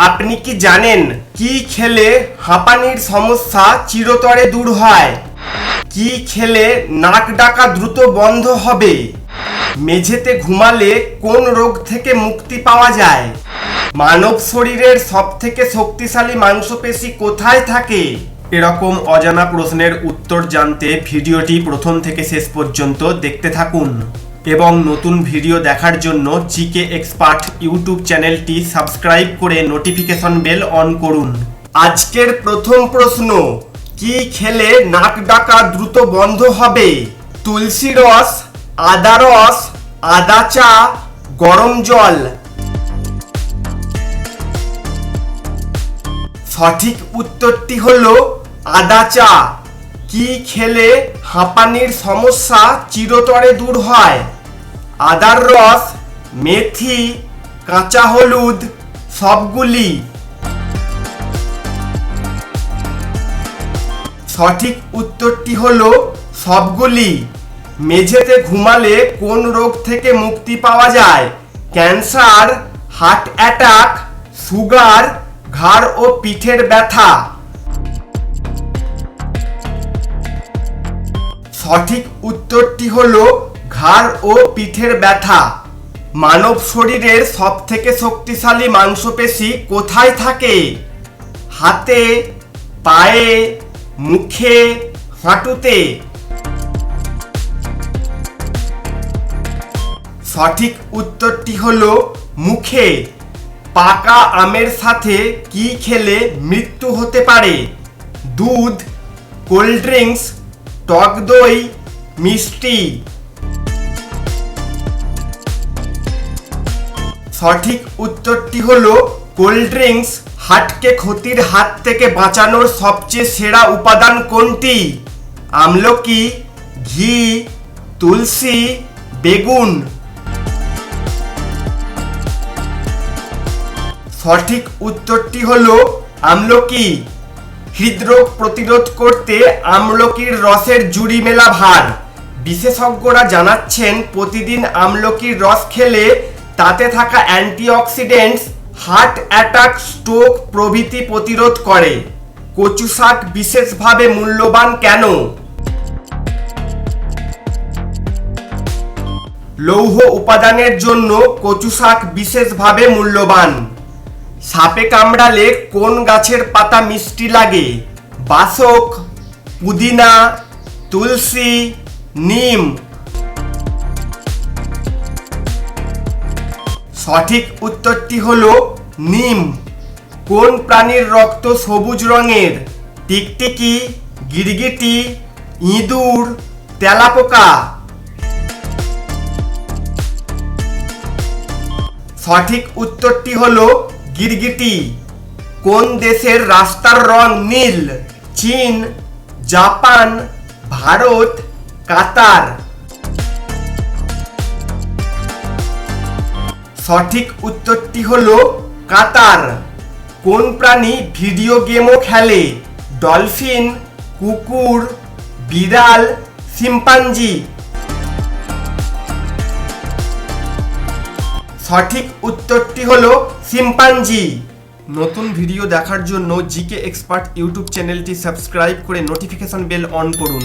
আপনি কি জানেন কি খেলে হাঁপানির সমস্যা চিরতরে দূর হয়? কি খেলে নাক ডাকা দ্রুত বন্ধ হবে? মেঝেতে ঘুমালে কোন রোগ থেকে মুক্তি পাওয়া যায়? মানব শরীরের সবথেকে শক্তিশালী মাংসপেশি কোথায় থাকে? এরকম অজানা প্রশ্নের উত্তর জানতে ভিডিওটি প্রথম থেকে শেষ পর্যন্ত দেখতে থাকুন। এবং নতুন ভিডিও দেখার জন্য জিকে এক্সপার্ট ইউটিউব চ্যানেলটি সাবস্ক্রাইব করে নোটিফিকেশন বেল অন করুন। আজকের প্রথম প্রশ্ন, কি খেলে নাক ডাকা দ্রুত বন্ধ হবে? তুলসী রস, আদা রস, আদা চা, গরম জল। সঠিক উত্তরটি হলো আদা চা। কি খেলে হাঁপানির সমস্যা চিরতরে দূর হয়? আদার রস, মেথি, কাঁচা হলুদ, সবগুলি। সঠিক উত্তরটি হলো সবগুলি। মেঝেতে ঘুমালে কোন রোগ থেকে মুক্তি পাওয়া যায়? ক্যান্সার, হার্ট অ্যাটাক, সুগার, ঘাড় ও পিঠের ব্যথা। সঠিক উত্তরটি হল ঘাড় ও পিঠের ব্যথা। মানব শরীরের সবথেকে শক্তিশালী মাংসপেশি কোথায় থাকে? হাতে, পায়ে, মুখে, হাঁটুতে। সঠিক উত্তরটি হল মুখে। পাকা আমের সাথে কি খেলে মৃত্যু হতে পারে? দুধ, কোল্ড ড্রিঙ্কস টক দই মিষ্টি। সঠিক উত্তরটি হলো কোল্ড ড্রিঙ্কস। হার্টকে ক্ষতির হাত থেকে বাঁচানোর সবচেয়ে সেরা উপাদান কোনটি? আমলকি, ঘি, তুলসী, বেগুন। সঠিক উত্তরটি হলো আমলকি। হৃদরোগ প্রতিরোধ করতে আমলকির রসের জুড়ি মেলা ভার। বিশেষজ্ঞরা জানাচ্ছেন, প্রতিদিন আমলকির রস খেলে তাতে থাকা অ্যান্টিঅক্সিডেন্টস, হার্ট অ্যাটাক, স্ট্রোক প্রভৃতি প্রতিরোধ করে। কচু শাক বিশেষভাবে মূল্যবান কেন? লৌহ উপাদানের জন্য কচু শাক বিশেষভাবে মূল্যবান। সাপে কামড়ালে কোন গাছের পাতা মিষ্টি লাগে? বাসক, পুদিনা, তুলসী, নিম। সঠিক উত্তরটি হল নিম। কোন প্রাণীর রক্ত সবুজ রঙের? টিকটিকি, গিরগিটি, ইঁদুর, তেলাপোকা। সঠিক উত্তরটি হলো গিরগিটি। কোন দেশের রাস্তার রং নীল? চীন, জাপান, ভারত, কাতার। সঠিক উত্তরটি হল কাতার। কোন প্রাণী ভিডিও গেমও খেলে? ডলফিন, কুকুর, বিড়াল শিম্পাঞ্জি সঠিক উত্তরটি হলো শিম্পাঞ্জি। নতুন ভিডিও দেখার জন্য জিকে এক্সপার্ট ইউটিউব চ্যানেলটি সাবস্ক্রাইব করে নোটিফিকেশন বেল অন করুন।